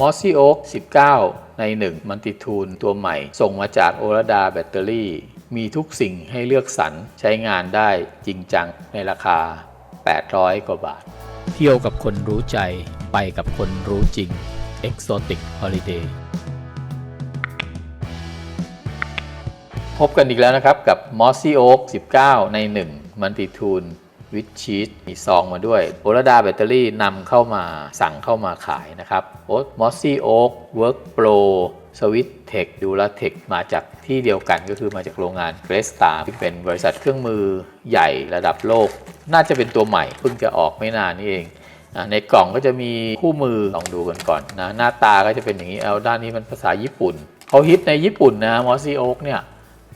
มอสซี่โอ๊ก19 ใน 1 มันติทูลตัวใหม่ ส่งมาจากโอรดาแบตเตอรี่ มีทุกสิ่งให้เลือกสรรใช้งานได้จริงจังในราคา 800 กว่าบาท เที่ยวกับคนรู้ใจไปกับคนรู้จริง Exotic Holiday พบกันอีกแล้วนะครับกับ Mossy Oak 19 ใน 1 มันติทูล วิดชีสมีซองมาด้วยโอรดาแบตเตอรี่นำเข้ามาสั่งเข้ามาขายนะครับโอ๊ต Mossy Oak Work Pro Swiss Tech d u r a Tech มาจากที่เดียวกันก็คือมาจากโรงงาน g r e s t a r ที่เป็นบริษัทเครื่องมือใหญ่ระดับโลก น่าจะเป็นตัวใหม่เพิ่งจะออกไม่นานนี่เองในกล่องก็จะมีคู่มือลองดูกันก่อนนะหน้าตาก็จะเป็นอย่างนี้เอาด้านนี้มันภาษาญี่ปุ่นเขาฮิตในญี่ปุ่นนะ Mossy Oak เนี่ย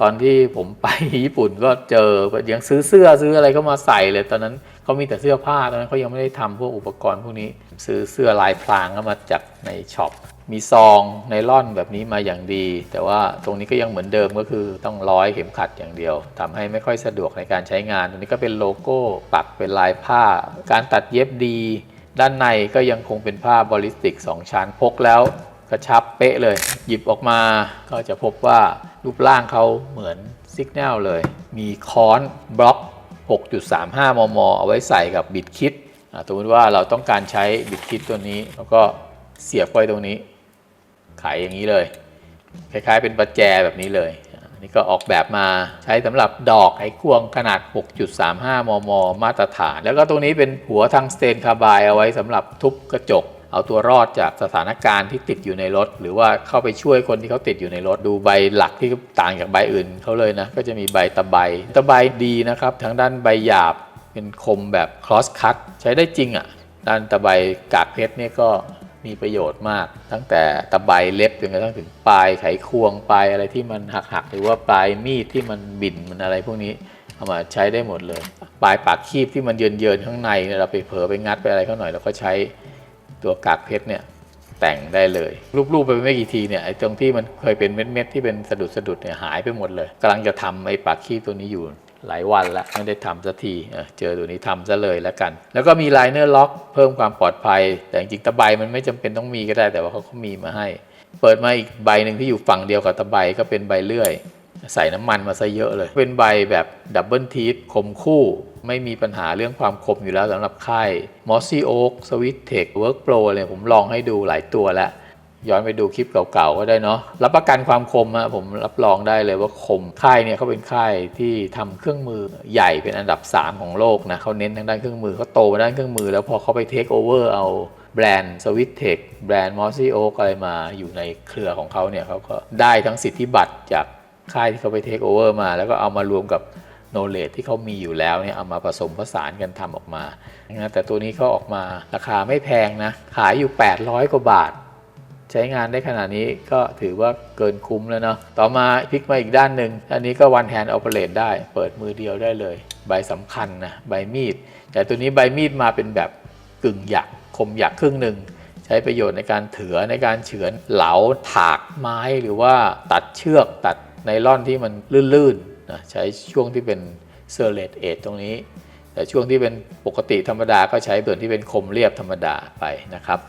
ตอนที่ผมไปญี่ปุ่นก็เจอยังซื้อเสื้อซื้ออะไรเข้ามาใส่เลย ตอนนั้นเขามีแต่เสื้อผ้าตอนนั้นเขายังไม่ได้ทำพวกอุปกรณ์พวกนี้ ซื้อเสื้อลายพรางเข้ามาจากในช็อปมีซองไนล่อนแบบนี้มาอย่างดี แต่ว่าตรงนี้ก็ยังเหมือนเดิมก็คือต้องร้อยเข็มขัดอย่างเดียวทำให้ไม่ค่อยสะดวกในการใช้งาน ตรงนี้ก็เป็นโลโก้ปักเป็นลายผ้า การตัดเย็บดี ด้านในก็ยังคงเป็นผ้าบอลิสติก 2 ชั้นพกแล้วกระชับเป๊ะเลย หยิบออกมาก็จะพบว่า รูปร่างเขาเหมือนซิกแนลเลย มีค้อนบล็อก 6.35 มม เอาไว้ใส่กับบิดคิดสมมติว่าเราต้องการใช้บิดคิดตัวนี้แล้วก็เสียบไว้ตรงนี้ขายอย่างนี้เลย คล้ายๆเป็นประแจแบบนี้เลยนี่ก็ออกแบบมาใช้สำหรับดอกไขควงขนาด 6.35 มม มาตรฐาน แล้วก็ตรงนี้เป็นหัวทางสเตนคาร์บายเอาไว้สำหรับทุบกระจก เอาตัวรอดจากสถานการณ์ที่ติดอยู่ในรถ หรือว่าเข้าไปช่วยคนที่เขาติดอยู่ในรถดูใบหลักที่ต่างจากใบอื่นเขาเลยนะก็จะมีใบตะไบตะไบดีนะครับทั้งด้านใบหยาบเป็นคมแบบ cross cut ใช้ได้จริงอะ่ะด้านตะไบกากเพชรเนี่ยก็มีประโยชน์มาก ตั้งแต่ตะไบเล็บจนกระทั่งถึงปลายไขควงปลายอะไรที่มันหักๆหรือว่าปลายมีดที่มันบิ่นมันอะไรพวกนี้เอามาใช้ได้หมดเลย ปลายปากคีบที่มันเยินๆข้างในเราไปเผลอไปงัดไปอะไรเขาหน่อยเราก็ใช้ ตัวกากเพชรเนี่ยแต่งได้เลยรูปๆไปไม่กี่ทีเนี่ยไอ้ตรงที่มันเคยเป็นเม็ดๆที่เป็นสะดุดสะดุดเนี่ยหายไปหมดเลยกำลังจะทำไอ้ปากคีบตัวนี้อยู่หลายวันแล้วไม่ได้ทำสักทีเออเจอตัวนี้ทำซะเลยแล้วกัน แล้วก็มีไลเนอร์ล็อกเพิ่มความปลอดภัย แต่จริงๆตะไบมันไม่จำเป็นต้องมีก็ได้แต่ว่าเขาก็มีมาให้ เปิดมาอีกใบหนึ่งที่อยู่ฝั่งเดียวกับตะไบก็เป็นใบเลื่อย ใส่น้ำมันมาซะเยอะเลย เป็นใบแบบดับเบิลทีทคมคู่ ไม่มีปัญหาเรื่องความคมอยู่แล้วสำหรับค่าย Mossy Oak Swiss Tech Work Pro เลยผมลองให้ดูหลายตัวแล้วย้อนไปดูคลิปเก่าๆก็ได้เนาะรับประกันความคมอะผมรับรองได้เลยว่าคมค่ายเนี่ยเขาเป็นค่ายที่ทำเครื่องมือใหญ่เป็นอันดับ 3 ของโลกนะเขาเน้นทางด้านเครื่องมือเขาโตมาด้านเครื่องมือ แล้วพอเขาไปเทคโอเวอร์เอาแบรนด์สวิตเทคแบรนด์มอสซี่โอ๊กอะไรมาอยู่ในเครือของเขาเนี่ยเขาก็ได้ทั้งสิทธิบัตรจากค่ายที่เขาไปเทคโอเวอร์มา แล้วก็เอามารวมกับ โนเล e ที่เขามีอยู่แล้วเนี่ยเอามาผสมผสานกันทำออกมานะแต่ตัวนี้เขาออกมาราคาไม่แพงนะ ขายอยู่ 800 กว่าบาท ใช้งานได้ขนาดนี้ก็ถือว่าเกินคุ้มแล้วเนาะต่อมาพลิกมาอีกด้านหนึ่งอันนี้ก็ one hand operate ได้ เปิดมือเดียวได้เลย ใบสำคัญนะใบมีด แต่ตัวนี้ใบมีดมาเป็นแบบกึ่งหยักคมหยักครึ่งหนึ่งใช้ประโยชน์ในการเถือในการเฉือนเหลาถากไม้หรือว่าตัดเชือกตัดไนล่อนที่มันลื่น นะใช้ช่วงที่เป็นเซอร์เลตเอทตรงนี้ แต่ช่วงที่เป็นปกติธรรมดาก็ใช้ส่วนที่เป็นคมเรียบธรรมดาไปนะครับ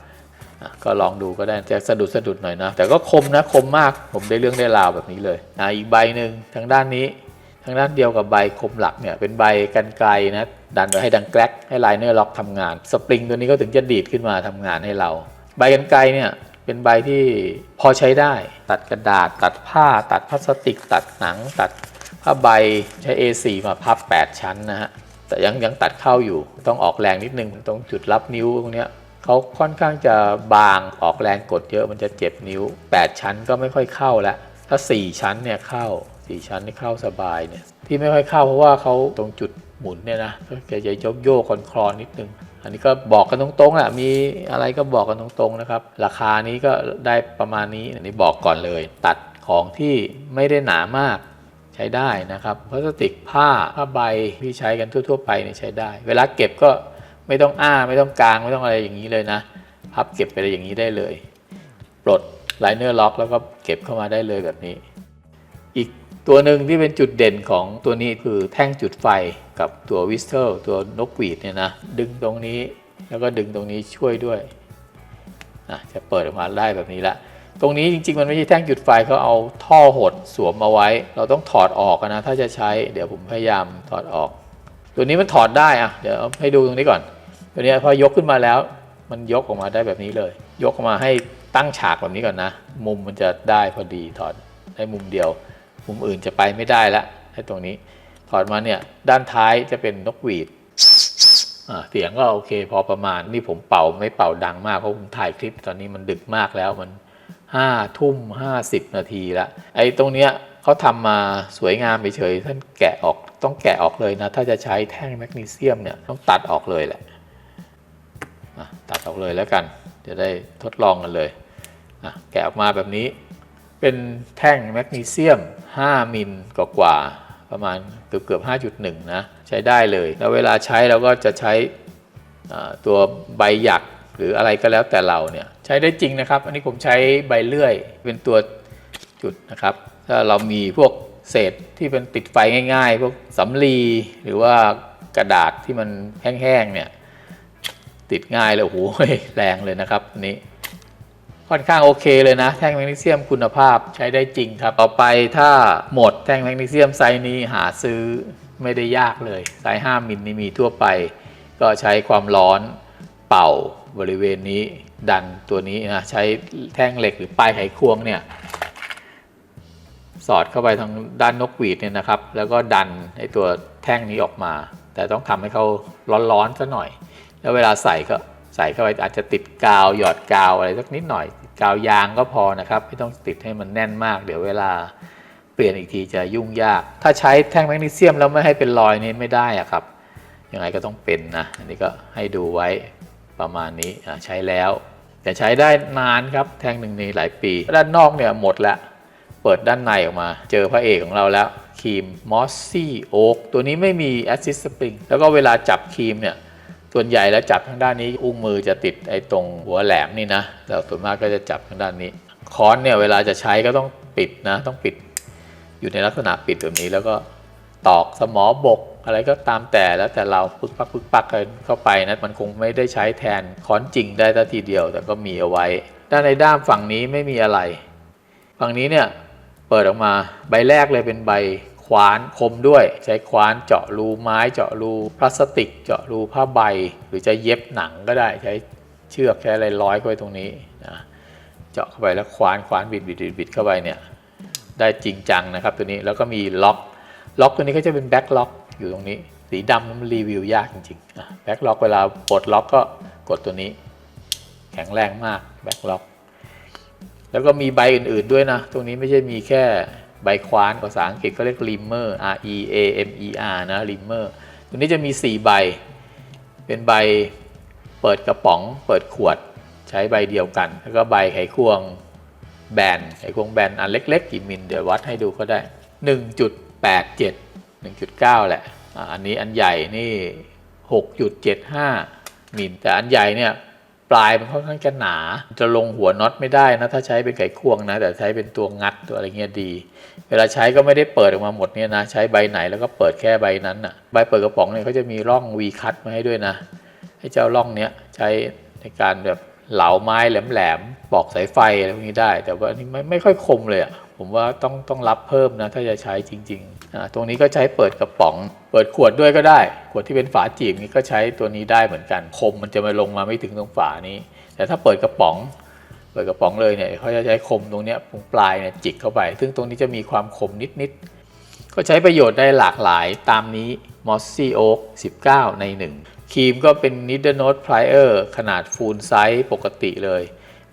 ก็ลองดูก็ได้จะสะดุดสะดุดหน่อยนะ แต่ก็คมนะคมมากผมได้เรื่องได้ราวแบบนี้เลยอะอีกใบหนึ่งทางด้านนี้ ทางด้านเดียวกับใบคมหลักเนี่ยเป็นใบกันไกลนะดันไว้ให้ดังแกลกให้ไลเนอร์ล็อกทำงาน สปริงตัวนี้ก็ถึงจะดีดขึ้นมาทำงานให้เรา ใบกันไกลเนี่ยเป็นใบที่พอใช้ได้ ตัดกระดาษ ตัดผ้า ตัดพลาสติก ตัดหนัง ตัด ผ้าใบใช้ A4 มาพับ 8 ชั้นนะฮะ แต่ยังยังตัดเข้าอยู่ ต้องออกแรงนิดนึง ตรงจุดรับนิ้วตรงเนี้ยเขาค่อนข้างจะบางออกแรงกดเยอะมันจะเจ็บนิ้ว 8 ชั้นก็ไม่ค่อยเข้าแล้ว ถ้า 4 ชั้นเนี่ยเข้า 4 ชั้นนี่เข้าสบายเนี่ย ที่ไม่ค่อยเข้าเพราะว่าเขาตรงจุดหมุนเนี่ยนะก็จะโยกโยกคอนคลอนนิดนึง อันนี้ก็บอกกันตรงๆแหละมีอะไรก็บอกกันตรงๆนะครับ ราคานี้ก็ได้ประมาณนี้อันนี้บอกก่อนเลย ตัดของที่ไม่ได้หนามาก ใช้ได้นะครับพลาสติกผ้าผ้าใบที่ใช้กันทั่ว ๆ ไปเนี่ยใช้ได้ เวลาเก็บก็ไม่ต้องอ้าไม่ต้องกางไม่ต้องอะไรอย่างนี้เลยนะพับเก็บไปเลยอย่างนี้ได้เลย ปลดไลเนอร์ล็อกแล้วก็เก็บเข้ามาได้เลยแบบนี้ อีกตัวหนึ่งที่เป็นจุดเด่นของตัวนี้คือแท่งจุดไฟกับตัววิสเทลตัวนกหวีดเนี่ยนะดึงตรงนี้แล้วก็ดึงตรงนี้ช่วยด้วยจะเปิดออกมาได้แบบนี้ละ ตรงนี้จริงๆ มันไม่ใช่แท่งจุดไฟเขาเอาท่อหดสวมเอาไว้ เราต้องถอดออกนะ ถ้าจะใช้เดี๋ยวผมพยายามถอดออก ตัวนี้มันถอดได้อะเดี๋ยวให้ดูตรงนี้ก่อน ตัวนี้พอยกขึ้นมาแล้ว มันยกออกมาได้แบบนี้เลย ยกออกมาให้ตั้งฉากแบบนี้ก่อนนะ มุมมันจะได้พอดีถอดได้มุมเดียว มุมอื่นจะไปไม่ได้ละให้ตรงนี้ ถอดมาเนี่ยด้านท้ายจะเป็นนกหวีดเสียงก็โอเคพอประมาณนี่ผมเป่าไม่เป่าดังมากเพราะผมถ่ายคลิปตอนนี้มันดึกมากแล้วมัน ห้าทุ่มห้าสิบนาทีละไอ้ตรงเนี้ยเขาทำมาสวยงามเฉยท่านแกะออกต้องแกะออกเลยนะ ถ้าจะใช้แท่งแมกนีเซียมเนี่ยต้องตัดออกเลยแหละตัดออกเลยแล้วกัน จะได้ทดลองกันเลย แกะออกมาแบบนี้ เป็นแท่งแมกนีเซียม 5 มิลกว่าประมาณเกือบเกือบ5.1 นะ ใช้ได้เลย แล้วเวลาใช้เราก็จะใช้ตัวใบหยัก หรืออะไรก็แล้วแต่เราเนี่ยใช้ได้จริงนะครับ อันนี้ผมใช้ใบเลื่อยเป็นตัวจุดนะครับ ถ้าเรามีพวกเศษที่เป็นติดไฟง่ายๆ พวกสำลีหรือว่ากระดาษที่มันแห้งๆเนี่ยติดง่ายเลยโอ้โหแรงเลยนะครับอันนี้ค่อนข้างโอเคเลยนะ แท่งแมกนีเซียมคุณภาพใช้ได้จริงครับ ต่อไปถ้าหมดแท่งแมกนีเซียมไซส์นี้หาซื้อไม่ได้ยากเลยไซส์5มิลนี่มีทั่วไป ก็ใช้ความร้อนเป่า บริเวณนี้ดันตัวนี้นะใช้แท่งเหล็กหรือปลายไขควงเนี่ยสอดเข้าไปทางด้านนกหวีดเนี่ยนะครับ แล้วก็ดันไอตัวแท่งนี้ออกมา แต่ต้องทำให้เขาร้อนๆซะหน่อย แล้วเวลาใส่ก็ใส่เข้าไปอาจจะติดกาวหยอดกาวอะไรสักนิดหน่อยกาวยางก็พอนะครับไม่ต้องติดให้มันแน่นมาก เดี๋ยวเวลาเปลี่ยนอีกทีจะยุ่งยาก ถ้าใช้แท่งแมกนีเซียมแล้วไม่ให้เป็นรอยนี่ไม่ได้อะครับยังไงก็ต้องเป็นนะอันนี้ก็ให้ดูไว้ ประมาณนี้ใช้แล้ว แต่ใช้ได้นานครับแท่งหนึ่งในหลายปี ด้านนอกเนี่ยหมดแล้วเปิดด้านในออกมา เจอพระเอกของเราแล้วครีม Mossy Oak ตัวนี้ไม่มี Assist Spring แล้วก็เวลาจับครีมเนี่ยส่วนใหญ่แล้วจับทางด้านนี้ อุ้งมือจะติดไอ้ตรงหัวแหลมนี่นะแต่ส่วนมากก็จะจับทางด้านนี้ค้อนเนี่ยเวลาจะใช้ก็ต้องปิดนะ ต้องปิดอยู่ในลักษณะปิดแบบนี้แล้วก็ ตอกสมอบก อะไรก็ตามแต่แล้วแต่เราปึกปักปึกปักกันเข้าไปนะมันคงไม่ได้ใช้แทนค้อนจริงได้ทัทีเดียว แต่ก็มีเอาไว้ ด้านในด้ามฝั่งนี้ไม่มีอะไร ฝั่งนี้เนี่ยเปิดออกมาใบแรกเลยเป็นใบขวานคมด้วย ใช้ขวานเจาะรูไม้เจาะรูพลาสติก เจาะรูผ้าใบ หรือจะเย็บหนังก็ได้ใช้เชือกใช้อะไรร้อยเข้ตรงนี้นะเจาะเข้าไปแล้วขวานขวานบิดบิดบิดเข้าไปเนี่ยได้จริงจังนะครับตัวนี้แล้วก็มีล็อก ล็อกตัวนี้ก็จะเป็นแบ็คล็อกอยู่ตรงนี้ สีดำมันรีวิวยากจริงๆแบ็คล็อกเวลาปลดล็อกก็กดตัวนี้ แข็งแรงมากแบ็คล็อกแล้วก็มีใบอื่นๆด้วยนะ ตรงนี้ไม่ใช่มีแค่ใบควานภาษาอังกฤษก็เรียก rimmer R E A M E R นะ rimmer ตัวนี้จะมี 4 ใบ เป็นใบเปิดกระป๋อง เปิดขวดใช้ใบเดียวกัน แล้วก็ใบไขควงแบนไขควงแบนอันเล็ก ๆ กี่มิลเดี๋ยววัดให้ดูก็ได้ 1.87 1.9 แหละอ่าอันนี้อันใหญ่นี่ 6.75มิลแต่อันใหญ่เนี่ยปลายมันค่อนข้างจะหนา จะลงหัวน็อตไม่ได้นะ ถ้าใช้เป็นไขควงนะ แต่ใช้เป็นตัวงัดตัวอะไรเงี้ยดี เวลาใช้ก็ไม่ได้เปิดออกมาหมดเนี่ยนะ ใช้ใบไหนแล้วก็เปิดแค่ใบนั้นอะ ใบเปิดกระป๋องเนี่ยเขาจะมีร่อง V cut มาให้ด้วยนะให้เจ้าร่องเนี้ยใช้ในการแบบเหลาไม้แหลมๆปอกสายไฟอะไรพวกนี้ได้ แต่ว่านี่ไม่ไม่ค่อยคมเลยอะ ผมว่าต้องต้องรับเพิ่มนะถ้าจะใช้จริงๆตรงนี้ก็ใช้เปิดกระป๋อง เปิดขวดด้วยก็ได้ ขวดที่เป็นฝาจีบนี่ก็ใช้ตัวนี้ได้เหมือนกันคมมันจะมาลงมาไม่ถึงตรงฝานี้ แต่ถ้าเปิดกระป๋อง เปิดกระป๋องเลยเนี่ยเขาจะใช้คมตรงนี้ตรงปลายเนี่ยจิกเข้าไป ซึ่งตรงนี้จะมีความคมนิดๆก็ใช้ประโยชน์ได้หลากหลายตามนี้ Mossy Oak 19 ใน 1ครีมก็เป็น Needle Nose Plier ขนาดฟูลไซส์ปกติเลย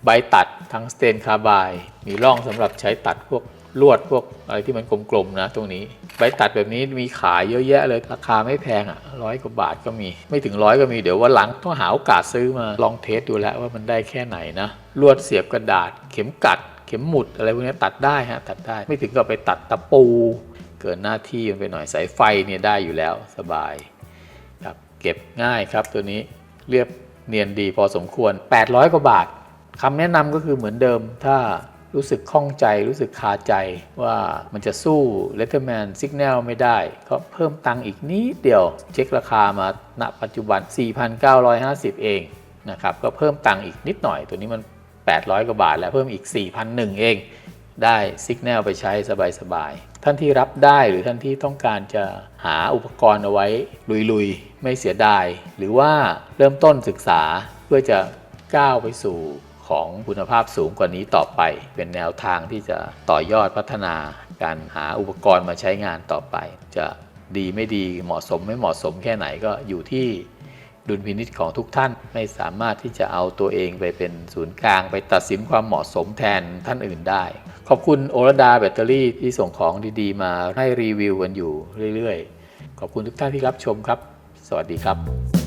ใบตัดทั้งสเตนคาบายมีร่องสำหรับใช้ตัดพวกลวดพวกอะไรที่มันกลมๆนะตรงนี้ ใบตัดแบบนี้มีขายเยอะแยะเลยราคาไม่แพงอะร้อยกว่าบาทก็มี ไม่ถึงร้อยก็มีเดี๋ยววันหลังต้องหาโอกาสซื้อมาลองเทสดูแล้วว่ามันได้แค่ไหนนะลวดเสียบกระดาษ เข็มกัด เข็มหมุดอะไรพวกนี้ตัดได้ฮะตัดได้ไม่ถึงกับไปตัดตะปู เกินหน้าที่มันไปหน่อยสายไฟเนี่ยได้อยู่แล้วสบายครับเก็บง่ายครับตัวนี้เรียบเนียนดีพอสมควร 800 กว่าบาท คำแนะนำก็คือเหมือนเดิมถ้ารู้สึกข้องใจรู้สึกคาใจว่ามันจะสู้ Letterman Signal ไม่ได้ ก็เพิ่มตังค์อีกนิดเดียว เช็คราคามาณปัจจุบัน 4,950 เองนะครับก็เพิ่มตังค์อีกนิดหน่อย ตัวนี้มัน 800 กว่าบาท แล้วเพิ่มอีก 4,001 เอง ได้ซิกแนลไปใช้สบายๆ ท่านที่รับได้หรือท่านที่ต้องการจะหาอุปกรณ์เอาไว้ ลุยๆ ไม่เสียดาย หรือว่าเริ่มต้นศึกษาเพื่อจะก้าวไปสู่ ของคุณภาพสูงกว่านี้ต่อไป เป็นแนวทางที่จะต่อยอดพัฒนาการหาอุปกรณ์มาใช้งานต่อไป จะดีไม่ดีเหมาะสมไม่เหมาะสมแค่ไหนก็อยู่ที่ดุลพินิษของทุกท่านไม่สามารถที่จะเอาตัวเองไปเป็นศูนย์กลาง ไปตัดสินความเหมาะสมแทนท่านอื่นได้ ขอบคุณโอรดาแบตเตอรี่ที่ส่งของดีๆ มาให้รีวิวกันอยู่เรื่อยๆ ขอบคุณทุกท่านที่รับชมครับ สวัสดีครับ